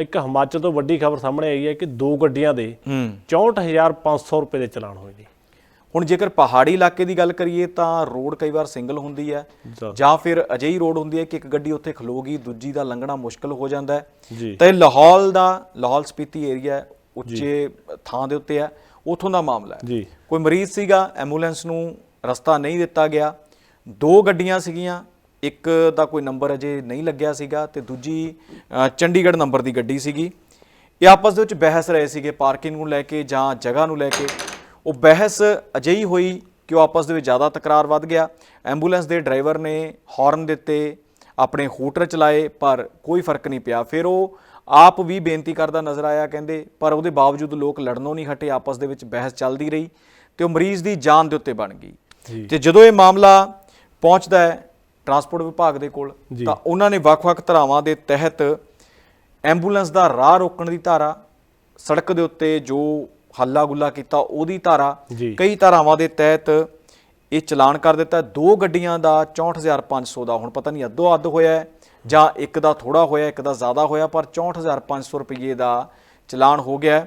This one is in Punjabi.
ਇੱਕ ਹਿਮਾਚਲ ਤੋਂ ਵੱਡੀ ਖਬਰ ਸਾਹਮਣੇ ਆਈ ਹੈ ਕਿ ਦੋ ਗੱਡੀਆਂ ਦੇ ਹੂੰ। 64500 ਰੁਪਏ ਦੇ ਚਲਾਨ ਹੋਏ ਨੇ। ਹੁਣ ਜੇਕਰ ਪਹਾੜੀ ਇਲਾਕੇ ਦੀ ਗੱਲ ਕਰੀਏ ਤਾਂ ਰੋਡ ਕਈ ਵਾਰ ਸਿੰਗਲ ਹੁੰਦੀ ਹੈ ਜੀ। ਫਿਰ ਅਜਿਹੀ ਰੋਡ ਹੁੰਦੀ ਹੈ ਕਿ ਇੱਕ ਗੱਡੀ ਉੱਥੇ ਖਲੋਗੀ ਦੂਜੀ ਦਾ ਲੰਘਣਾ ਮੁਸ਼ਕਲ ਹੋ ਜਾਂਦਾ ਹੈ। ਤਾਂ ਇਹ ਲਾਹੌਲ ਦਾ ਲਾਹੌਲ ਸਪੀਤੀ ਏਰੀਆ ਉੱਚੇ ਥਾਂ ਦੇ ਉੱਤੇ ਹੈ ਉਥੋਂ ਦਾ ਮਾਮਲਾ ਹੈ। ਕੋਈ ਮਰੀਜ਼ ਸੀਗਾ ਐਂਬੂਲੈਂਸ ਨੂੰ ਰਸਤਾ ਨਹੀਂ ਦਿੱਤਾ ਗਿਆ ਦੋ ਗੱਡੀਆਂ ਸੀਗੀਆਂ ਇੱਕ ਦਾ ਕੋਈ ਨੰਬਰ ਅਜੇ ਨਹੀਂ ਲੱਗਿਆ ਸੀਗਾ ਤੇ ਦੂਜੀ ਚੰਡੀਗੜ੍ਹ ਨੰਬਰ ਦੀ ਗੱਡੀ ਸੀਗੀ। ਇਹ ਆਪਸ ਦੇ ਵਿੱਚ ਬਹਿਸ ਰਹੇ ਸੀਗੇ ਪਾਰਕਿੰਗ ਨੂੰ ਲੈ ਕੇ ਜਾਂ ਜਗ੍ਹਾ ਨੂੰ ਲੈ ਕੇ। ਉਹ ਬਹਿਸ ਅਜਿਹੀ ਹੋਈ ਕਿ ਉਹ ਆਪਸ ਦੇ ਵਿੱਚ ਜ਼ਿਆਦਾ ਤਕਰਾਰ ਵੱਧ ਗਿਆ। ਐਂਬੂਲੈਂਸ ਦੇ ਡਰਾਈਵਰ ਨੇ ਹਾਰਨ ਦਿੱਤੇ ਆਪਣੇ ਹੂਟਰ ਚਲਾਏ ਪਰ ਕੋਈ ਫ਼ਰਕ ਨਹੀਂ ਪਿਆ। ਫਿਰ ਉਹ ਆਪ ਵੀ ਬੇਨਤੀ ਕਰਦਾ ਨਜ਼ਰ ਆਇਆ ਕਹਿੰਦੇ ਪਰ ਉਹਦੇ ਬਾਵਜੂਦ ਲੋਕ ਲੜਨੋਂ ਨਹੀਂ ਹਟੇ ਆਪਸ ਦੇ ਵਿੱਚ ਬਹਿਸ ਚੱਲਦੀ ਰਹੀ ਤੇ ਉਹ ਮਰੀਜ਼ ਦੀ ਜਾਨ ਦੇ ਉੱਤੇ ਬਣ ਗਈ। ਤੇ ਜਦੋਂ ਇਹ ਮਾਮਲਾ ਪਹੁੰਚਦਾ ਹੈ ਟਰਾਂਸਪੋਰਟ ਵਿਭਾਗ ਦੇ ਕੋਲ। ਤਾਂ ਉਹਨਾਂ ਨੇ ਵੱਖ-ਵੱਖ ਧਾਰਾਵਾਂ ਦੇ ਤਹਿਤ ਐਂਬੂਲੈਂਸ ਦਾ ਰਾਹ ਰੋਕਣ ਦੀ ਧਾਰਾ ਸੜਕ ਦੇ ਉੱਤੇ ਜੋ ਹੱਲਾ ਗੁੱਲਾ ਕੀਤਾ ਉਹਦੀ ਧਾਰਾ। ਕਈ ਧਾਰਾਵਾਂ ਦੇ ਤਹਿਤ ਇਹ ਚਲਾਨ ਕਰ ਦਿੱਤਾ ਦੋ ਗੱਡੀਆਂ ਦਾ 64500 ਦਾ ਹੁਣ ਪਤਾ ਨਹੀਂ ਅੱਧੋ ਅੱਧ ਹੋਇਆ ਜਾਂ ਇੱਕ ਦਾ ਥੋੜਾ ਹੋਇਆ ਇੱਕ ਦਾ ਜ਼ਿਆਦਾ ਹੋਇਆ ਪਰ 64500 ਰੁਪਏ ਦਾ ਚਲਾਨ ਹੋ ਗਿਆ।